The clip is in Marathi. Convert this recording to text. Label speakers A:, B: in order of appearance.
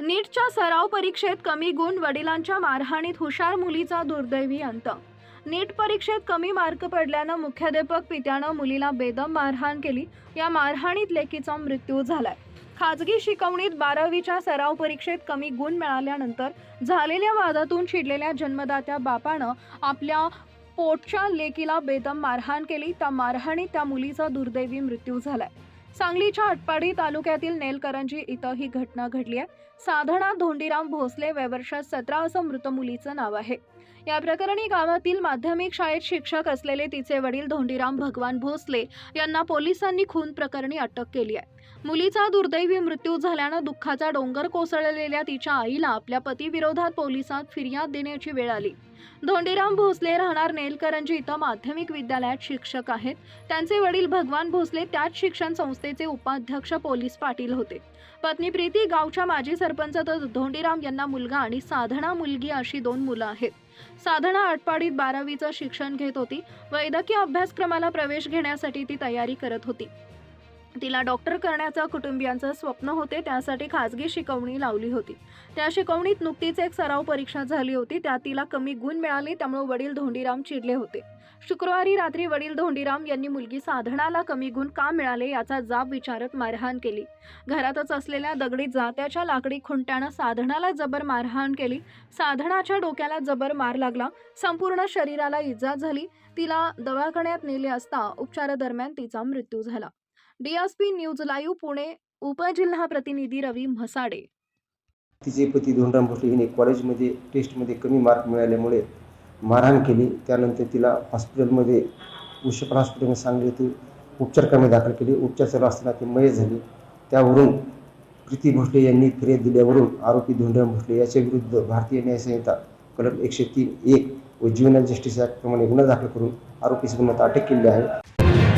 A: नीटच्या सराव परीक्षेत कमी गुण वडिलांच्या मारहाणीत हुशार मुलीचा दुर्दैवी अंत. नीट परीक्षेत कमी मार्क पडल्यानं मुख्याध्यापक पित्यानं मुलीला बेदम मारहाण केली. या मारहाणीत लेकीचा मृत्यू झालाय. खाजगी शिकवणीत बारावीच्या सराव परीक्षेत कमी गुण मिळाल्यानंतर झालेल्या वादातून चिडलेल्या जन्मदात्या बापानं आपल्या पोटच्या लेकीला बेदम मारहाण केली. त्या मारहाणीत त्या मुलीचा दुर्दैवी मृत्यू झालाय. सांगलीच्या अटपाडी तालुक्यातील नेलकरंजी इथं ही घटना घडली आहे. साधना धोंडीराम भोसले वयवर्ष सतरा असं मृत मुलीचं नाव आहे. या प्रकरणी गावातील माध्यमिक शाळेत शिक्षक असलेले तिचे वडील धोंडीराम भगवान भोसले यांना पोलिसांनी खून प्रकरणी अटक केली आहे. मुलीचा दुर्दैवी मृत्यू झाल्यानं दुःखाचा डोंगर कोसळलेल्या तिच्या आईला आपल्या पतीविरोधात पोलिसात फिर्याद देण्याची वेळ आली. धोंडीराम भोसले राहणार नेलकरंजी इथं माध्यमिक विद्यालयात शिक्षक आहेत. त्यांचे वडील भगवान भोसले त्याच शिक्षण संस्थेचे उपाध्यक्ष पोलीस पाटील होते. पत्नी प्रीती गावच्या माजी सरपंच तर धोंडीराम यांना मुलगा आणि साधना मुलगी अशी दोन मुलं आहेत. साधना आटपाडीत बारावीचं शिक्षण घेत होती. वैद्यकीय अभ्यासक्रमाला प्रवेश घेण्यासाठी ती तयारी करत होती. तिला डॉक्टर करण्याचं कुटुंबियांचं स्वप्न होते त्यासाठी खाजगी शिकवणी लावली होती. त्या शिकवणीत नुकतीच एक सराव परीक्षा झाली होती त्यात तिला कमी गुण मिळाले त्यामुळे वडील धोंडीराम चिडले होते. शुक्रवारी रात्री वडील धोंडीराम यांनी मुलगी साधनाला कमी गुण का मिळाले याचा जाब विचारत मारहाण केली. घरातच असलेल्या दगडी जात्याच्या लाकडी खुंट्यानं साधनाला जबर मारहाण केली. साधनाच्या डोक्याला जबर मार लागला. संपूर्ण शरीराला इजा झाली. तिला दवाखान्यात नेले असता उपचारादरम्यान तिचा मृत्यू झाला. डीएसपी न्यूज लाईव्ह पुणे उपजिल्हा प्रतिनिधी रवी म्हसाडे.
B: तिचे पती धोंडराम भोसले हिने कॉलेजमध्ये टेस्टमध्ये कमी मार्क मिळाल्यामुळे मारहाण केली. त्यानंतर तिला हॉस्पिटलमध्ये उशपण हॉस्पिटलमध्ये सांगली ती उपचार करण्यात दाखल केली. उपचार चालू असताना ती मयत झाली. त्यावरून प्रीती भोसले यांनी फिर्याद दिल्यावरून आरोपी धोंडराम भोसले याच्या विरुद्ध भारतीय न्यायसंहिता कलम एकशे तीन एक व ज्युनल जस्टिस ॲक्टप्रमाणे गुन्हा दाखल करून आरोपी गुन्ह्यात अटक केली आहे.